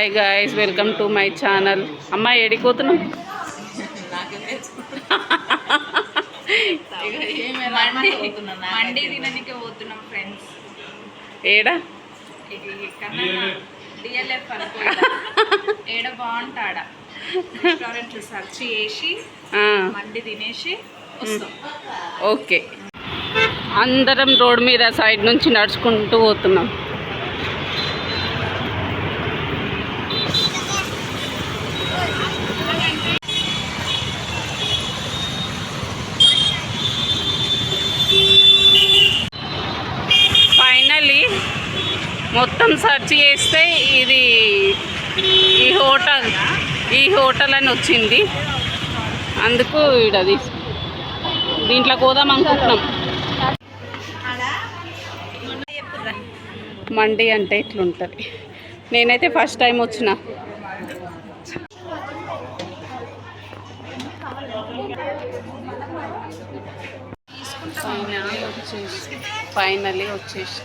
Hi guys welcome to my channel అమ్మ ఏడిపోతున్నాం మండి తినడానికి పోతున్నాం ఫ్రెండ్స్ ఏడా? డిఎల్ఎఫ్ బాగుంటాడా? రెస్టారెంట్ సెర్చ్ చేసి మండి తినేసి వస్తాం. ఓకే. అందరం రోడ్ మీద సైడ్ నుంచి నడుచుకుంటూ పోతున్నాం ఫైనలీ మొత్తం సెర్చ్ చేస్తే ఇది ఈ హోటల్ ఈ హోటల్ అని వచ్చింది. అందుకు ఇక్కడ దీంట్లో పోదాం అనుకుంటున్నాం. మండి అంటే ఇట్లుంటుంది. నేనైతే ఫస్ట్ టైం వచ్చిన. వచ్చేసి ఫైనలీ వచ్చేసి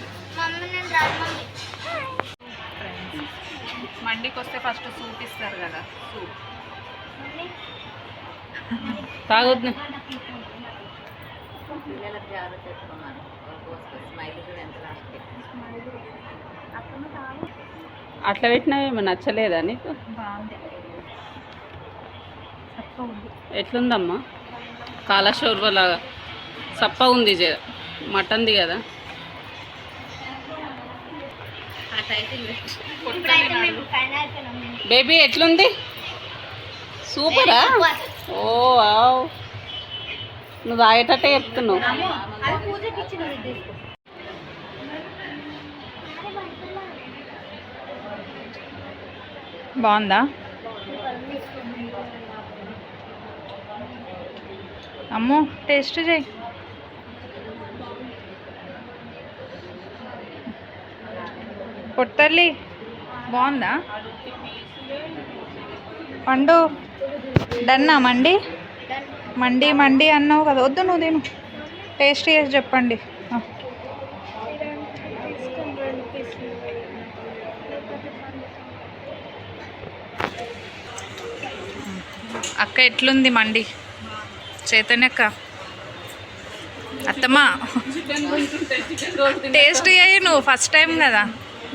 మండికి వస్తే ఫస్ట్ సూప్ ఇస్తారు కదా. సూప్. తాగొద్దు. అట్లా పెట్టినావేమో నచ్చలేదా నీకు? ఎట్లుందమ్మా? కాలశోర్వలాగా సప్ప ఉంది మటన్ది కదా. బేబీ ఎట్లుంది? సూపరా? Oh wow. నువ్వు తాగేటట్టే చెప్తున్నావు. బాగుందా. అమ్మో టేస్ట్ చేయి. పొట్టల్లి బాగుందా? పండు డన్నా మండి? మండి మండి అన్నావు కదా. వద్దు నువ్వు తిను. టేస్ట్ చేసి చెప్పండి. అక్క ఎట్లుంది మండి? చైతన్య అక్క? అత్తమ్మ? టేస్ట్ చేయి నువ్వు ఫస్ట్ టైం కదా.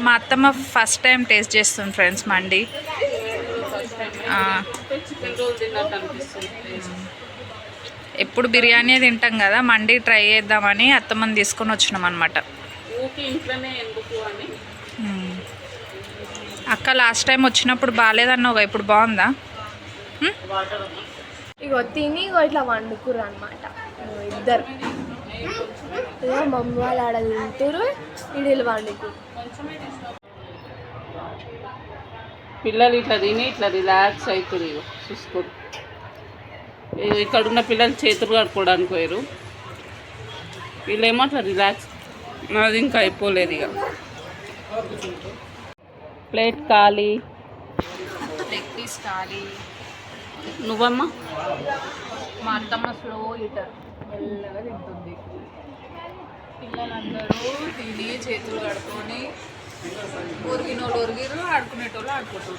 మా అత్తమ్మ ఫస్ట్ టైం టేస్ట్ చేస్తుంది ఫ్రెండ్స్ మండి. ఆ, చికెన్ రోల్ తిన్నట్టు అనిపిస్తుంది ఎప్పుడు బిర్యానీ తింటాం కదా మండి ట్రై చేద్దామని అత్తమ్మని తీసుకొని వచ్చినాం అనమాట అక్క లాస్ట్ టైం వచ్చినప్పుడు బాగాలేదన్నావుగా ఇప్పుడు బాగుందా? ఇగో తిని ఇగో ఇట్లా వండుకురు అనమాట ఇద్దరు. ఇగో మమ్మీ వాళ్ళు ఆడ తింటారు ఇడిలు పిల్లలు ఇట్లా తిని ఇట్లా రిలాక్స్ అవుతుంది ఇగో చూసుకోరు ఇక్కడ ఉన్న పిల్లలు చేతులు కడుక్కోవడానికి పోయారు వీళ్ళేమో అట్లా రిలాక్స్ నాది ఇంకా అయిపోలేదు ఇక ప్లేట్ ఖాళీ. లెగ్ పీస్ ఖాళీ. నువ్వమ్మా? మా అత్తమ్మ స్లో ఈటర్ మెల్లగా తింటుంది. పిల్లలందరూ తిని చేతులు కడుక్కొని ఒరిగినోళ్ళు ఒరిగిరు ఆడుకునేటోళ్ళు ఆడుకుంటారు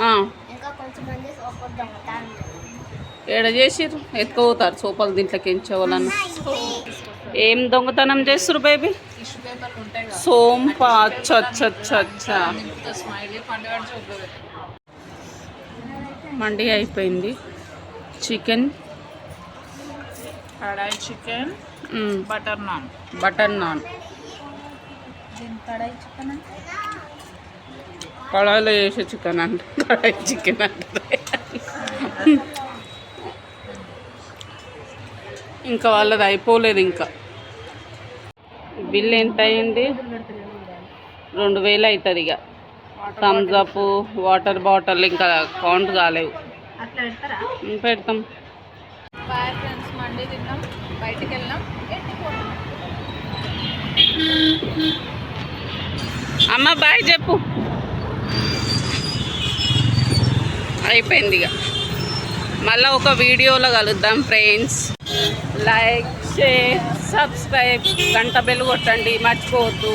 ఆ, ఇంకా కొంచెం మంది ఒక దొంగతాను ఏడ చేసిర్రు? ఎత్తుకుపోతారు సోపాలు దీంట్లోకి ఎంచేవాళ్ళని ఏం దొంగతనం చేస్తారు బేబీ? సోంప అచ్చ అచ్చ అచ్చ అచ్చా మండి అయిపోయింది. Chicken kadai chicken butter naan. Butter naan. Kadai chicken కళాయిలో చేసే చికెన్ అంటే. కడాయి చికెన్ అంటే. ఇంకా వాళ్ళది అయిపోలేదు ఇంకా. బిల్ ఎంత అయింది? రెండు వేలు అవుతుంది ఇక థమ్స్ అప్ వాటర్ బాటిల్ ఇంకా కౌంట్ కాలేవు. పెడతాం. బాయ్ ఫ్రెండ్స్ మండే తిన్నాం. బయటికి వెళ్ళాం. అమ్మ బాయ్ చెప్పు. అయిపోయింది ఇక. మళ్ళీ ఒక వీడియోలో కలుద్దాం ఫ్రెండ్స్ లైక్ షేర్ సబ్స్క్రైబ్ గంట బెల్ కొట్టండి మర్చిపోవద్దు.